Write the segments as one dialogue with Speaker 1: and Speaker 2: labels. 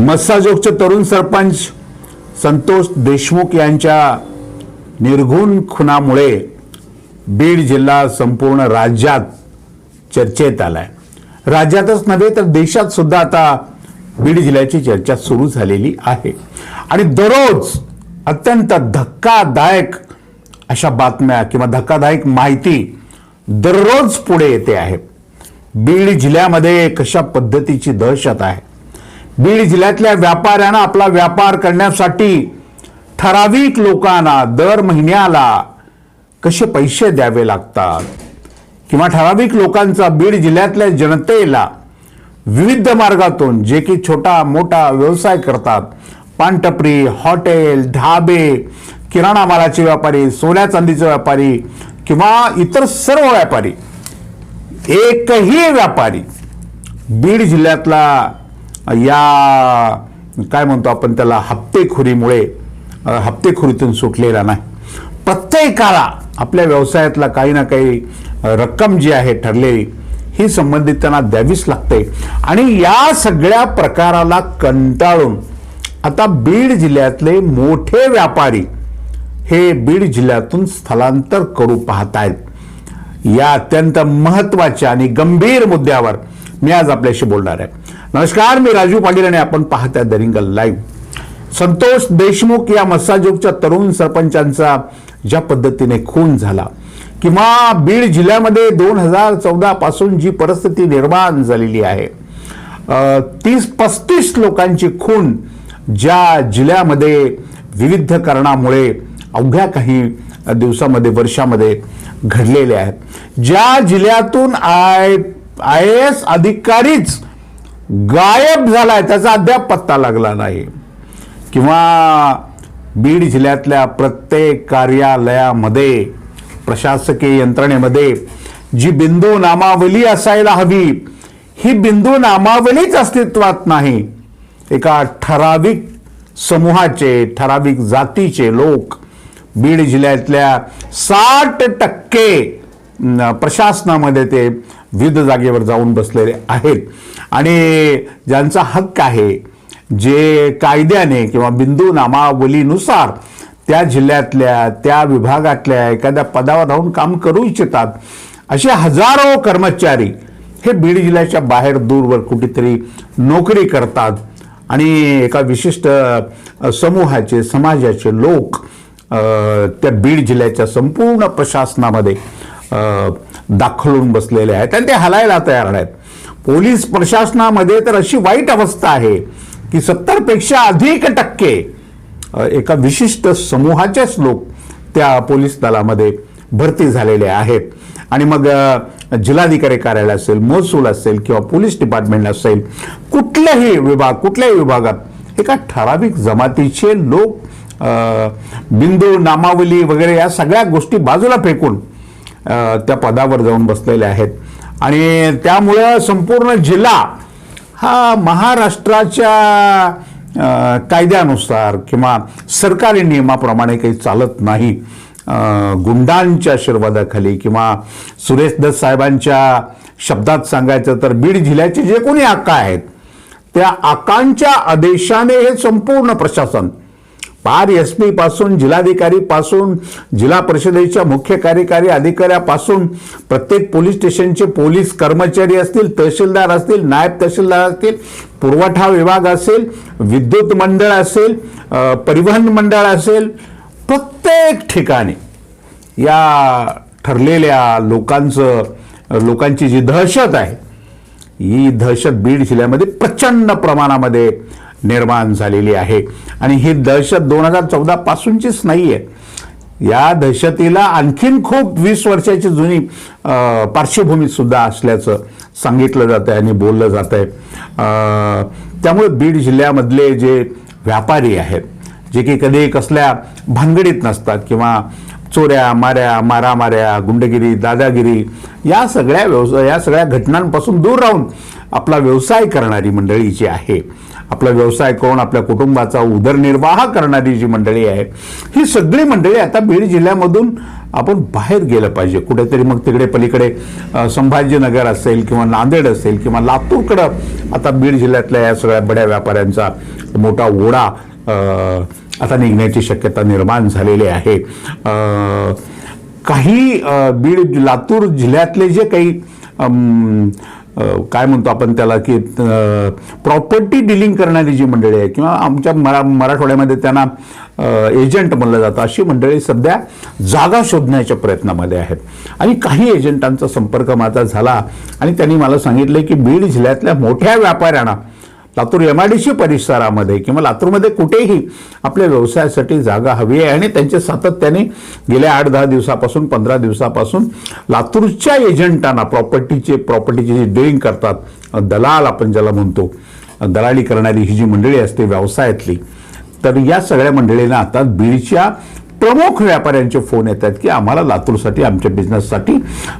Speaker 1: मस्साजोगचे तरुण सरपंच संतोष देशमुख यांच्या निर्घुण खुनामुळे बीड जिल्हा संपूर्ण राज्यात चर्चेत आलाय. राज्यातच नव्हे तर देशात सुद्धा आता बीड जिल्ह्याची चर्चा सुरू झालेली आहे. आणि दररोज अत्यंत धक्कादायक अशा बातम्या किंवा धक्कादायक माहिती दररोज पुढे येते आहे. बीड जिल्ह्यामध्ये कशा पद्धतीची दहशत आहे? बीड जिल्ह्यातल्या व्यापाऱ्यांना आपला व्यापार करण्यासाठी ठराविक लोकांना दर महिन्याला कसे पैसे द्यावे लागतात? किंवा ठराविक लोकांचा बीड जिल्ह्यातल्या जनतेला विविध मार्गातून जे की छोटा मोठा व्यवसाय करतात. पानटपरी हॉटेल ढाबे किराणा मालाचे व्यापारी सोन्या चांदीचे व्यापारी किंवा इतर सर्व व्यापारी. एकही व्यापारी बीड जिल्ह्यातला या काय म्हणतो आपण त्याला हप्तेखोरीमुळे हप्तेखोरीतून सुटलेला नाही. प्रत्येकाला आपल्या व्यवसायातला काही ना काही रक्कम जी आहे ठरलेली ही संबंधित त्यांना द्यावीच लागते. आणि या सगळ्या प्रकाराला कंटाळून आता बीड जिल्ह्यातले मोठे व्यापारी हे बीड जिल्ह्यातून स्थलांतर करू पाहत आहेत या अत्यंत महत्त्वाच्या आणि गंभीर मुद्द्यावर मी आज आपल्याशी बोलणार आहे. नमस्कार मी राजू पाटील आणि आपण पाहताय दरिंगल लाईव्ह. संतोष देशमुख या मस्साजोगच्या तरुण सरपंचांचा ज्या पद्धतीने खून झाला किंवा बीड जिल्ह्यामध्ये दोन हजार चौदा पासून जी परिस्थिती निर्माण झालेली आहे तीस पस्तीस लोकांची खून ज्या जिल्ह्यामध्ये विविध कारणामुळे अवघ्या काही दिवसामध्ये वर्षामध्ये घडलेले आहेत. ज्या जिल्ह्यातून आय आय एस अधिकारीच गायब झालाय त्याचा अद्याप पत्ता लागला नाही. किंवा बीड जिल्ह्यातल्या प्रत्येक कार्यालयामध्ये प्रशासकीय यंत्रणेमध्ये जी बिंदू नामावली असायला हवी ही बिंदू नामावलीच अस्तित्वात नाही. एका ठराविक समूहाचे ठराविक जातीचे लोक बीड जिल्ह्यातल्या साठ टक्के प्रशासनामध्ये ते विविध जागेवर जाऊन बसलेले आहेत. आणि ज्यांचा हक्क आहे जे कायद्याने किंवा बिंदू नामावलीनुसार त्या जिल्ह्यातल्या त्या विभागातल्या एखाद्या पदावर राहून काम करू इच्छितात असे हजारो कर्मचारी हे बीड जिल्ह्याच्या बाहेर दूरवर कुठेतरी नोकरी करतात. आणि एका विशिष्ट समूहाचे समाजाचे लोक त्या बीड जिल्ह्याच्या संपूर्ण प्रशासनामध्ये दाखलून बसलेले आहेत आणि ते हलायला तयार नाहीत. पोलीस प्रशासनामध्ये तर अशी वाईट अवस्था आहे की सत्तरपेक्षा अधिक टक्के एका विशिष्ट समूहाचेच लोक त्या पोलीस दलामध्ये भरती झालेले आहेत. आणि मग जिल्हाधिकारी कार्यालय असेल महसूल असेल किंवा पोलीस डिपार्टमेंट असेल कुठल्याही विभाग कुठल्याही विभागात एका ठराविक जमातीचे लोक बिंदू नामावली वगैरे या सगळ्या गोष्टी बाजूला फेकून त्या पदावर जाऊन बसलेले आहेत. आणि त्यामुळं संपूर्ण जिल्हा हा महाराष्ट्राच्या कायद्यानुसार किंवा सरकारी नियमाप्रमाणे काही चालत नाही. गुंडांच्या आशीर्वादाखाली किंवा सुरेश दत्त साहेबांच्या शब्दात सांगायचं तर बीड जिल्ह्याचे जे कोणी आका आहेत त्या आकांच्या आदेशाने हे संपूर्ण प्रशासन पार एस पी पासून जिल्हाधिकारी पासून जिल्हा परिषदेच्या मुख्य कार्यकारी अधिकाऱ्यापासून प्रत्येक पोलीस स्टेशनचे पोलीस कर्मचारी असतील तहसीलदार असतील नायब तहसीलदार असतील पुरवठा विभाग असेल विद्युत मंडळ असेल परिवहन मंडळ असेल प्रत्येक ठिकाणी या ठरलेल्या लोकांचं लोकांची जी दहशत आहे ही दहशत बीड जिल्ह्यामध्ये प्रचंड प्रमाणामध्ये निर्माण झालेली आहे. आणि ही दहशत दोन हजार चौदा पासूनचीच नाही आहे या दहशतीला आणखीन खूप वीस वर्षाची जुनी पार्श्वभूमीसुद्धा असल्याचं सांगितलं जातं आहे आणि बोललं जात आहे त्यामुळे बीड जिल्ह्यामधले जे व्यापारी आहेत जे की कधी कसल्या भानगडीत नसतात किंवा चोऱ्या माऱ्या मारामाऱ्या गुंडगिरी दादागिरी या सगळ्या व्यवसाय या सगळ्या घटनांपासून दूर राहून आपला व्यवसाय करणारी मंडळी जी आहे आपला व्यवसाय करून आपल्या कुटुंबाचा उदरनिर्वाह करणारी जी मंडळी आहे ही सगळी मंडळी आता बीड जिल्ह्यामधून आपण बाहेर गेलं पाहिजे. कुठेतरी मग तिकडे पलीकडे संभाजीनगर असेल किंवा नांदेड असेल किंवा लातूरकडं आता बीड जिल्ह्यातल्या या सगळ्या बड्या व्यापाऱ्यांचा मोठा ओढा आता निघण्याची शक्यता निर्माण झालेली आहे. काही बीड लातूर जिल्ह्यातले जे काही काय म्हणतो आपण त्याला की प्रॉपर्टी डिलिंग करणारी जी मंडळी आहे किंवा आमच्या मरा मराठवाड्यामध्ये त्यांना एजंट म्हणलं जातं अशी मंडळी सध्या जागा शोधण्याच्या प्रयत्नामध्ये आहेत. आणि काही एजंटांचा संपर्क माझा झाला आणि त्यांनी मला सांगितलं की बीड जिल्ह्यातल्या मोठ्या व्यापाऱ्यांना Latur M I D C परिसरामध्ये किंवा लातूरमध्ये कुठेही आपल्या व्यवसायासाठी जागा हवी आहे आणि त्यांचे सातत्याने गेल्या आठ दहा दिवसापासून पंधरा दिवसापासून लातूरच्या एजंटांना प्रॉपर्टीचे प्रॉपर्टीचे जे डिलिंग करतात दलाल आपण ज्याला म्हणतो दलाली करणारी ही जी मंडळी असते व्यवसायातली तर या सगळ्या मंडळींना आता बीडच्या प्रमुख व्यापाऱ्यांचे फोन येतात की आम्हाला लातूरसाठी आमच्या बिझनेससाठी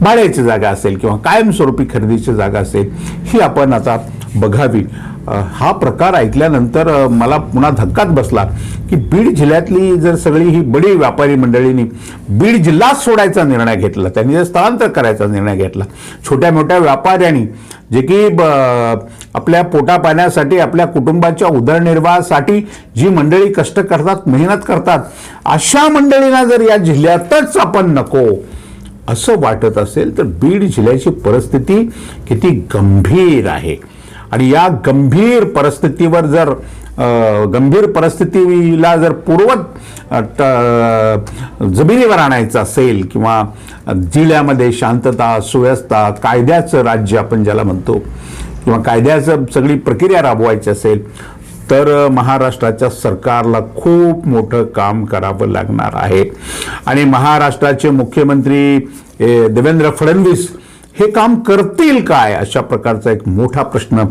Speaker 1: भाड्याची जागा असेल किंवा कायमस्वरूपी खरेदीची जागा असेल ही आपण आता बघावी. हा प्रकार ऐकल्यानंतर मला पुन्हा धक्काच बसला की बीड जिल्ह्यातली जर सगळी ही बडी व्यापारी मंडळींनी बीड जिल्हा सोडायचा निर्णय घेतला त्यांनी जर स्थलांतर करायचा निर्णय घेतला छोट्या मोठ्या व्यापाऱ्यांनी जे की ब- आपल्या पोटापाण्यासाठी आपल्या कुटुंबाच्या उदरनिर्वाहासाठी जी मंडळी कष्ट करतात मेहनत करतात अशा मंडळींना जर या जिल्ह्यातच आपण नको असं वाटत असेल तर बीड जिल्ह्याची परिस्थिती किती गंभीर आहे. आणि या गंभीर परिस्थितीवर जर गंभीर परिस्थितीला जर पूर्वत जमिनीवर आणायचं असेल किंवा जिल्ह्यामध्ये शांतता सुव्यवस्था कायद्याचं राज्य आपण ज्याला म्हणतो किंवा कायद्याचं सगळी प्रक्रिया राबवायची असेल तर महाराष्ट्राच्या सरकारला खूप मोठं काम करावं लागणार आहे. आणि महाराष्ट्राचे मुख्यमंत्री देवेंद्र फडणवीस हे काम करतील काय? अशा प्रकारचा एक मोठा प्रश्न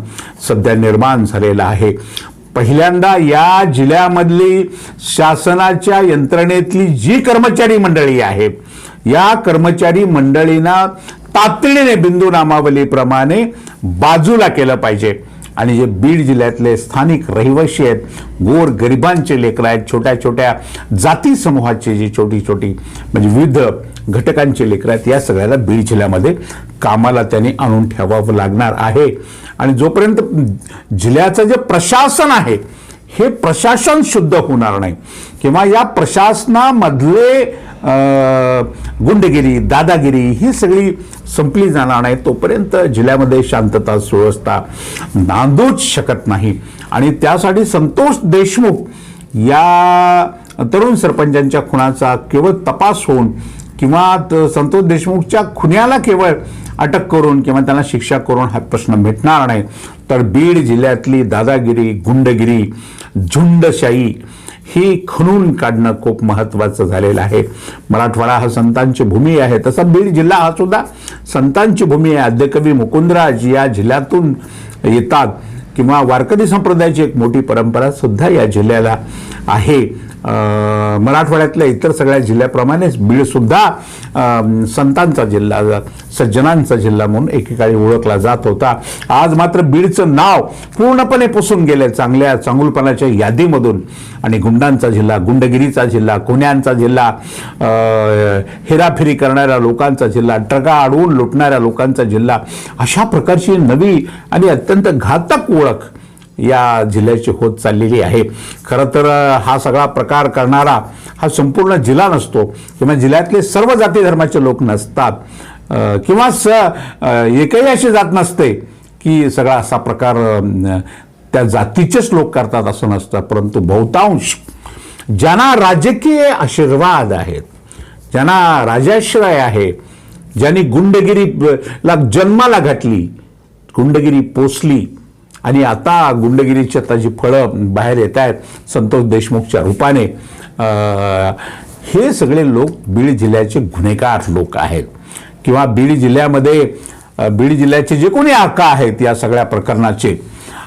Speaker 1: सध्या निर्माण झालेला आहे. पहिल्यांदा या जिल्ह्यामधली शासनाच्या यंत्रणेतली जी कर्मचारी मंडळी आहे या कर्मचारी मंडळींना तातडीने बिंदू नामावलीप्रमाणे बाजूला केलं पाहिजे. आणि जे बीड जिल्ह्यातले स्थानिक रहिवासी आहेत गोर गरिबांचे लेकरं आहेत छोट्या छोट्या जाती समूहाचे जी छोटी छोटी म्हणजे विविध घटकांचे लेकरं आहेत या सगळ्याला बीड जिल्ह्यामध्ये कामाला त्यांनी आणून ठेवावं लागणार आहे. आणि जोपर्यंत जिल्ह्याचं जे प्रशासन आहे हे प्रशासन शुद्ध होणार नाही. किंवा या प्रशासनामधले गुंडगिरी दादागिरी ही सगळी संपली जाणार नाही. तोपर्यंत जिल्ह्यामध्ये शांतता सुव्यवस्था नांदूच शकत नाही. आणि त्यासाठी संतोष देशमुख या तरुण सरपंचांच्या खुणाचा केवळ तपास होऊन किंवा त- संतोष देशमुखच्या खुन्याला केवळ अटक करून किंवा त्यांना शिक्षा करून हा प्रश्न मिटणार नाही. तर बीड जिल्ह्यातली दादागिरी गुंडगिरी झुंडशाही ही खणून काढणं खूप महत्त्वाचं झालेलं आहे. मराठवाडा हा संतांची भूमी आहे. तसा बीड जिल्हा हा सुद्धा संतांची भूमी आहे. आद्यकवी मुकुंदराज या जिल्ह्यातून येतात. किंवा वारकरी संप्रदायाची एक मोठी परंपरा सुद्धा या जिल्ह्याला आहे. मराठवाड्यातल्या इतर सगळ्या जिल्ह्याप्रमाणेच बीडसुद्धा संतांचा जिल्हा सज्जनांचा जिल्हा म्हणून एकेकाळी ओळखला जात होता. आज मात्र बीडचं नाव पूर्णपणे पुसून गेले चांगल्या चांगुलपणाच्या यादीमधून. आणि गुंडांचा जिल्हा गुंडगिरीचा जिल्हा कोण्यांचा जिल्हा हेराफेरी करणाऱ्या लोकांचा जिल्हा ट्रका अडवून लुटणाऱ्या लोकांचा जिल्हा अशा प्रकारची नवी आणि अत्यंत घातक ओळख या जिल्ह्याची होत चाललेली आहे. खरं तर हा सगळा प्रकार करणारा हा संपूर्ण जिल्हा नसतो. किंवा जिल्ह्यातले सर्व जाती धर्माचे लोक नसतात. किंवा स एकही अशी जात नसते की सगळा असा प्रकार त्या जातीचेच लोक करतात असं नसतं. परंतु बहुतांश ज्यांना राजकीय आशीर्वाद आहेत ज्यांना राजाश्रय आहे ज्यांनी गुंडगिरी ला जन्माला घातली गुंडगिरी पोचली आणि आता गुंडगिरीची आता जी फळं बाहेर येत आहेत संतोष देशमुखच्या रूपाने हे सगळे लोक बीड जिल्ह्याचे गुन्हेगार लोक आहेत. किंवा बीड जिल्ह्यामध्ये बीड जिल्ह्याचे जे कोणी आका आहेत या सगळ्या प्रकरणाचे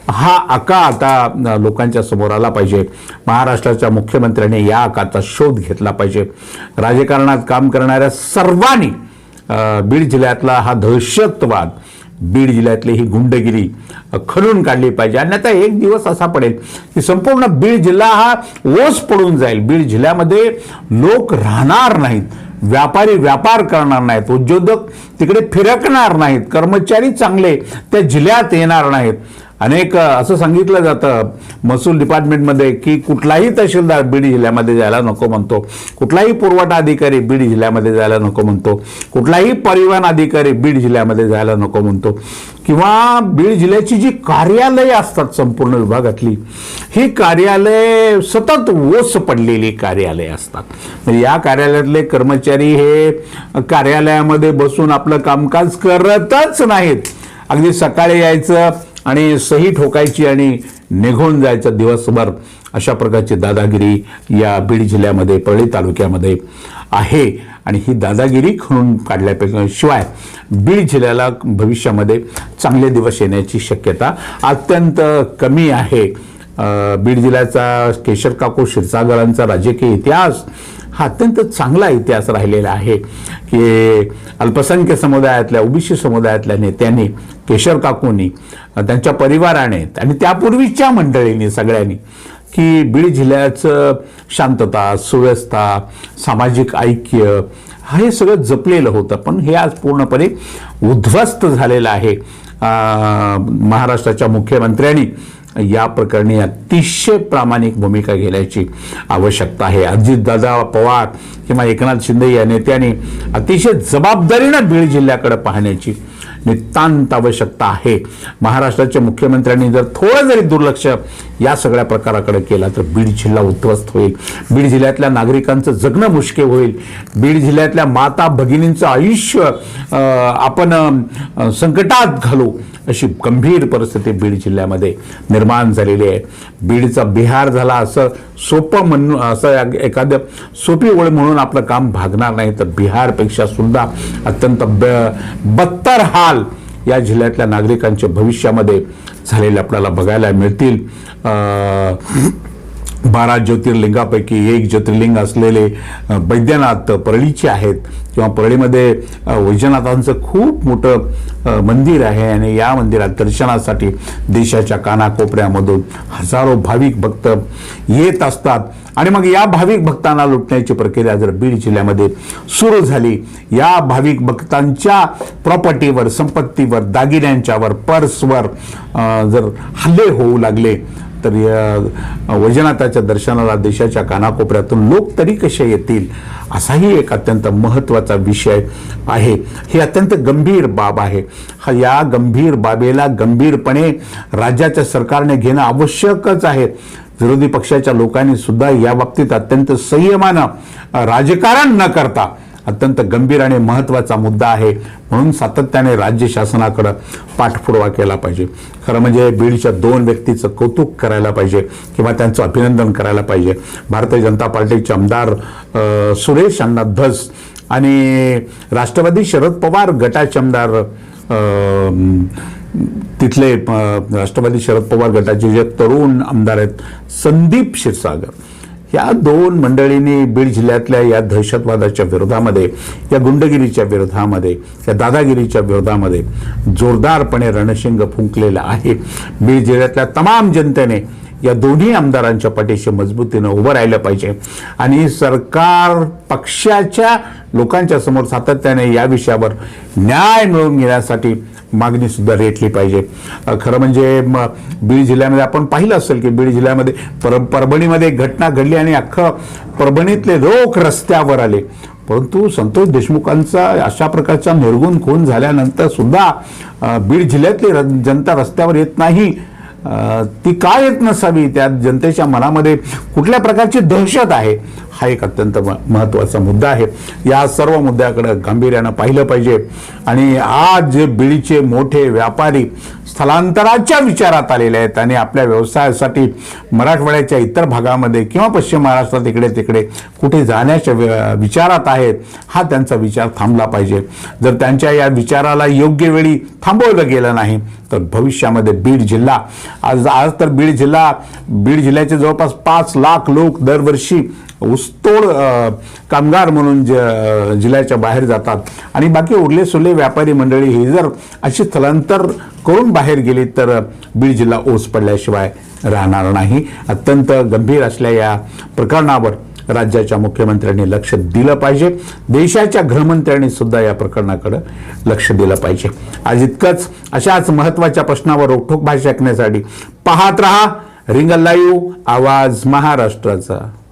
Speaker 1: हा आका आता लोकांच्या समोर आला पाहिजे. महाराष्ट्राच्या मुख्यमंत्र्यांनी या आकाचा शोध घेतला पाहिजे. राजकारणात काम करणाऱ्या सर्वांनी बीड जिल्ह्यातला हा दहशतवाद बीड जिल्ह्यातली ही गुंडगिरी अ, खणून काढली पाहिजे. अन्यथा एक दिवस असा पडेल की संपूर्ण बीड जिल्हा हा ओस पडून जाईल. बीड जिल्ह्यामध्ये लोक राहणार नाहीत. व्यापारी व्यापार करणार नाहीत. उद्योजक तिकडे फिरकणार नाहीत. कर्मचारी चांगले त्या जिल्ह्यात येणार नाहीत. अनेक असं सांगितलं जातं महसूल डिपार्टमेंटमध्ये की कुठलाही तहसीलदार बीड जिल्ह्यामध्ये जायला नको म्हणतो. कुठलाही पुरवठा अधिकारी बीड जिल्ह्यामध्ये जायला नको म्हणतो. कुठलाही परिवहन अधिकारी बीड जिल्ह्यामध्ये जायला नको म्हणतो. किंवा बीड जिल्ह्याची जी कार्यालये असतात संपूर्ण विभागातली ही कार्यालय सतत ओस पडलेली कार्यालयं असतात. म्हणजे या कार्यालयातले कर्मचारी हे कार्यालयामध्ये बसून आपलं कामकाज करतच नाहीत. अगदी सकाळी यायचं आणि सही ठोकायची आणि निघून जायचं दिवसभर अशा प्रकारची दादागिरी या बीड जिल्ह्यामध्ये परळी तालुक्यामध्ये आहे. आणि ही दादागिरी खणून काढल्यापेक्षा शिवाय बीड जिल्ह्याला भविष्यामध्ये चांगले दिवस येण्याची शक्यता अत्यंत कमी आहे. बीड जिल्ह्याचा केशर काकू क्षीरसागरांचा राजकीय इतिहास हा अत्यंत चांगला इतिहास राहिलेला आहे की अल्पसंख्य समुदायातल्या ओबीसी समुदायातल्या नेत्यांनी केशर काकूंनी त्यांच्या परिवाराने आणि त्यापूर्वीच्या मंडळींनी सगळ्यांनी की बीड जिल्ह्याचं शांतता सुव्यवस्था सामाजिक ऐक्य हे सगळं जपलेलं होतं. पण हे आज पूर्णपणे उद्ध्वस्त झालेलं आहे. महाराष्ट्राच्या मुख्यमंत्र्यांनी या प्रकरणी अतिशय प्रामाणिक भूमिका घेण्याची आवश्यकता आहे. अजितदादा पवार किंवा एकनाथ शिंदे या नेत्यांनी अतिशय जबाबदारीनं बीड जिल्ह्याकडे पाहण्याची नितांत आवश्यकता आहे. महाराष्ट्राच्या मुख्यमंत्र्यांनी जर थोडं जरी दुर्लक्ष या सगळ्या प्रकाराकडे केला तर बीड जिल्हा उद्ध्वस्त होईल. बीड जिल्ह्यातल्या नागरिकांचं जगणं मुश्किल होईल. बीड जिल्ह्यातल्या माता भगिनींचं आयुष्य आपण संकटात घालू अशी गंभीर परिस्थिती बीड जिल्ह्यामध्ये निर्माण झालेली आहे. बीडचा बिहार झाला असं सोपं म्हणून असं एखादं सोपी ओळ म्हणून आपलं काम भागणार नाही तर बिहारपेक्षा सुद्धा अत्यंत ब- बत्तर हाल या जिल्ह्यातल्या नागरिकांच्या भविष्यामध्ये झालेले आपल्याला बघायला मिळतील. बारा ज्योतिर्लिंगापैकी एक ज्योतिर्लिंग असलेले बैद्यनाथ परळीचे आहेत. किंवा परळीमध्ये वैजनाथांचं खूप मोठं मंदिर आहे आणि या मंदिरात दर्शनासाठी देशाच्या कानाकोपऱ्यामधून हजारो भाविक भक्त येत असतात. आणि मग या भाविक भक्तांना लुटण्याची प्रक्रिया जर बीड जिल्ह्यामध्ये सुरू झाली या भाविक भक्तांच्या प्रॉपर्टीवर संपत्तीवर दागिन्यांच्यावर पर्सवर जर हल्ले होऊ लागले तर या वैजनाथाच्या दर्शनाला देशाच्या कानाकोपऱ्यातून लोक तरी कसे येतील? असाही एक अत्यंत महत्त्वाचा विषय आहे. ही अत्यंत गंभीर बाब आहे. हा या गंभीर बाबेला गंभीरपणे राज्याच्या सरकारने घेणं आवश्यकच आहे. विरोधी पक्षाच्या लोकांनी सुद्धा या बाबतीत अत्यंत संयमानं राजकारण न करता अत्यंत गंभीर आणि महत्त्वाचा मुद्दा आहे म्हणून सातत्याने राज्य शासनाकडं पाठपुरावा केला पाहिजे. खरं म्हणजे बीडच्या दोन व्यक्तीचं कौतुक करायला पाहिजे किंवा त्यांचं अभिनंदन करायला पाहिजे. भारतीय जनता पार्टीचे आमदार सुरेश अण्णा धस आणि राष्ट्रवादी शरद पवार गटाचे आमदार तिथले राष्ट्रवादी शरद पवार गटाचे जे तरुण आमदार आहेत संदीप क्षीरसागर. या दोन मंडळींनी बीड जिल्ह्यातल्या या दहशतवादाच्या विरोधामध्ये या गुंडगिरीच्या विरोधामध्ये या दादागिरीच्या विरोधामध्ये जोरदारपणे रणशिंग फुंकलेलं आहे. बीड जिल्ह्यातल्या तमाम जनतेने या दोन्ही आमदारांच्या पाठीशी मजबूतीनं उभं राहिलं पाहिजे. आणि सरकार पक्षाच्या लोकांच्या समोर सातत्याने या विषयावर न्याय मिळवून घेण्यासाठी मागणी सुद्धा रेटली पाहिजे. खरं म्हणजे बीड जिल्ह्यामध्ये आपण पाहिलं असेल की बीड जिल्ह्यामध्ये पर परभणीमध्ये एक घटना घडली आणि अख्खं परभणीतले लोक रस्त्यावर आले. परंतु संतोष देशमुखांचा अशा प्रकारचा निर्गुण खून झाल्यानंतर सुद्धा बीड जिल्ह्यातली र- जनता रस्त्यावर येत नाही. ती का येत नसावी? त्यात जनतेच्या मनामध्ये कुठल्या प्रकारची दहशत आहे? हा एक अत्यंत म- महत्त्वाचा मुद्दा आहे. या सर्व मुद्द्याकडे गांभीर्यानं पाहिलं पाहिजे. आणि आज जे बिळीचे मोठे व्यापारी स्थलांतराच्या विचारात आलेले आहेत आणि आपल्या व्यवसायासाठी मराठवाड्याच्या इतर भागामध्ये किंवा पश्चिम महाराष्ट्रात इकडे तिकडे कुठे जाण्याच्या विचारात आहेत हा त्यांचा विचार थांबला पाहिजे. जर त्यांच्या या विचाराला योग्य वेळी थांबवलं गेलं नाही तर भविष्यामध्ये बीड जिल्हा आज आज तर बीड जिल्हा बीड जिल्ह्याचे जवळपास पाच लाख लोक दरवर्षी ऊसतोड कामगार म्हणून ज- जिल्ह्याच्या बाहेर जातात. आणि बाकी उरले सुरले व्यापारी मंडळी ही जर अशी स्थलांतर करून बाहेर गेली तर बीड जिल्हा ओस पडल्याशिवाय राहणार नाही. अत्यंत गंभीर असल्या या प्रकरणावर राज्याच्या मुख्यमंत्र्यांनी लक्ष दिलं पाहिजे. देशाच्या गृहमंत्र्यांनी सुद्धा या प्रकरणाकडे लक्ष दिलं पाहिजे. आज इतकंच. अशाच महत्त्वाच्या प्रश्नावर रोखोक भाषा ऐकण्यासाठी पाहत रहा. रिंगल लाईव्ह आवाज महाराष्ट्राचा.